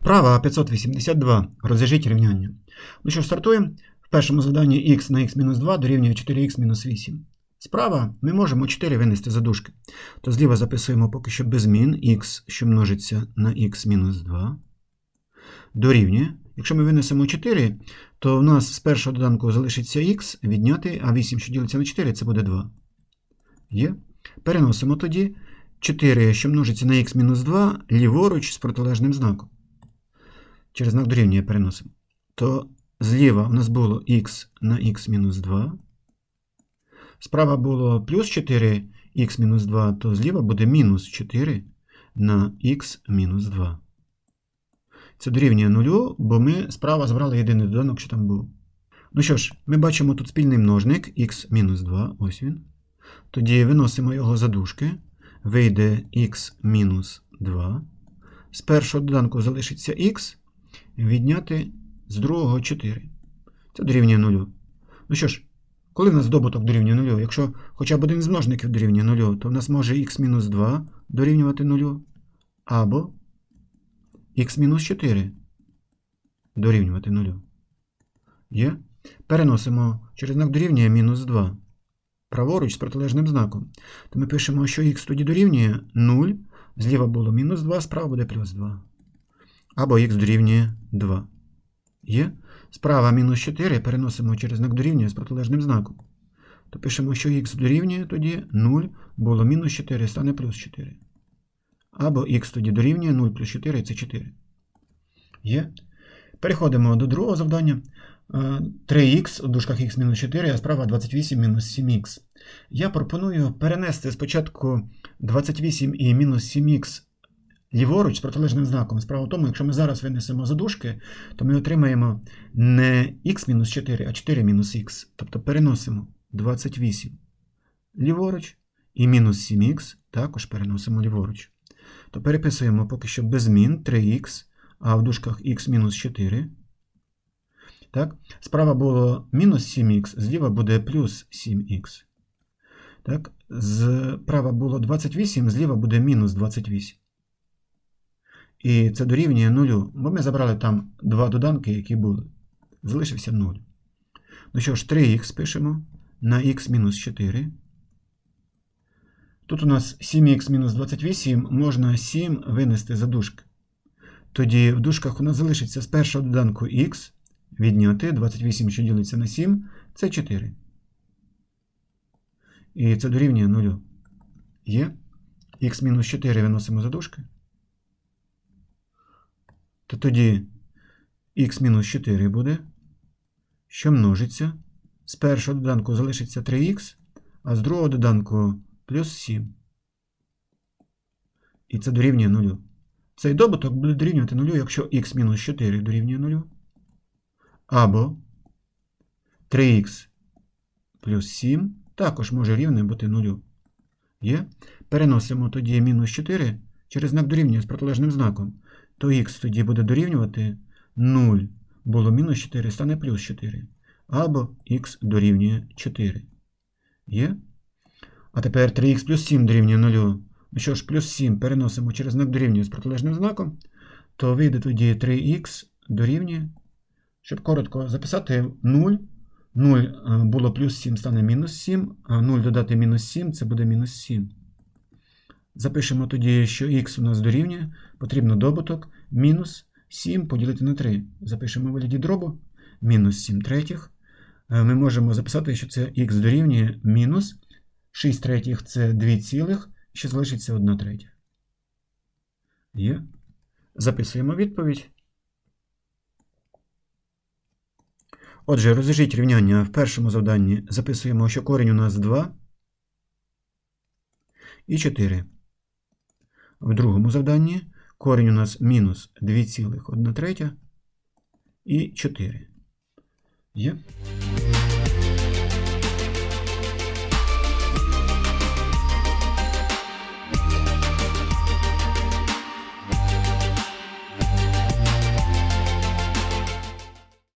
Вправа 582. Розв'яжіть рівняння. Ну що ж, стартуємо. В першому заданні х на х-2 дорівнює 4х-8. Справа ми можемо 4 винести за дужки. То зліва записуємо поки що без змін х, що множиться на х-2. Дорівнює. Якщо ми винесемо 4, то в нас з першого доданку залишиться х відняти, а 8, що ділиться на 4, це буде 2. Є. Переносимо тоді 4, що множиться на х-2, ліворуч з протилежним знаком. Через знак дорівнює переносимо. То зліва у нас було х на х-2. Справа було плюс 4х-2, то зліва буде мінус 4 на х-2. Це дорівнює нулю, бо ми справа збрали єдиний доданок, що там був. Ну що ж, ми бачимо тут спільний множник х-2, ось він. Тоді виносимо його за дужки. Вийде х-2. З першого доданку залишиться х, відняти з другого 4. Це дорівнює нулю. Ну що ж, коли в нас добуток дорівнює нулю? Якщо хоча б один з множників дорівнює нулю, то в нас може х-2 дорівнювати нулю, або х-4 дорівнювати нулю. Є? Переносимо через знак дорівнює мінус 2. Праворуч з протилежним знаком. То ми пишемо, що х тоді дорівнює 0. Зліва було мінус 2, справа буде плюс 2. Або х дорівнює 2. Є? Справа мінус 4 переносимо через знак дорівнює з протилежним знаком. То пишемо, що х дорівнює тоді 0, було мінус 4, стане плюс 4. Або х тоді дорівнює 0 плюс 4 це 4. Є? Переходимо до другого завдання. 3х у дужках х мінус 4, а справа 28 мінус 7х. Я пропоную перенести спочатку 28 і мінус 7х ліворуч з протилежним знаком. Справа в тому, якщо ми зараз винесемо задушки, то ми отримаємо не х мінус 4, а 4 мінус х. Тобто переносимо 28 ліворуч і мінус 7х також переносимо ліворуч. То переписуємо поки що без змін 3х, а в дужках х мінус 4. Так? Справа було мінус 7х, зліва буде плюс 7х. Так? Справа було 28, зліва буде мінус 28. І це дорівнює 0, бо ми забрали там два доданки, які були. Залишився 0. Ну що ж, 3х пишемо на х мінус 4. Тут у нас 7х мінус 28 можна 7 винести за дужки. Тоді в дужках у нас залишиться з першого доданку х відняти 28, що ділиться на 7, це 4. І це дорівнює 0. Є. х мінус 4 виносимо за дужки. То тоді х мінус 4 буде, що множиться. З першого доданку залишиться 3х, а з другого доданку плюс 7. І це дорівнює 0. Цей добуток буде дорівнювати 0, якщо х мінус 4 дорівнює 0. Або 3х плюс 7 також може рівне бути 0. Є? Переносимо тоді мінус 4 через знак дорівнює з протилежним знаком. То х тоді буде дорівнювати 0. Було мінус 4, стане плюс 4. Або х дорівнює 4. Є? А тепер 3х плюс 7 дорівнює 0. Ну що ж, плюс 7 переносимо через знак дорівнює з протилежним знаком, то вийде тоді 3х дорівнює. Щоб коротко записати 0. 0 було плюс 7, стане мінус 7, а 0 додати мінус 7 це буде мінус 7. Запишемо тоді, що х у нас дорівнює, потрібно добуток мінус 7 поділити на 3. Запишемо вигляді дробу мінус 7 третіх. Ми можемо записати, що це х дорівнює мінус 6 третіх це 2 цілих, ще залишиться 1 третя. Є. Записуємо відповідь. Отже, розв'яжіть рівняння в першому завданні. Записуємо, що корінь у нас 2 і 4. В другому завданні корінь у нас мінус 2,1 третя і 4. Є?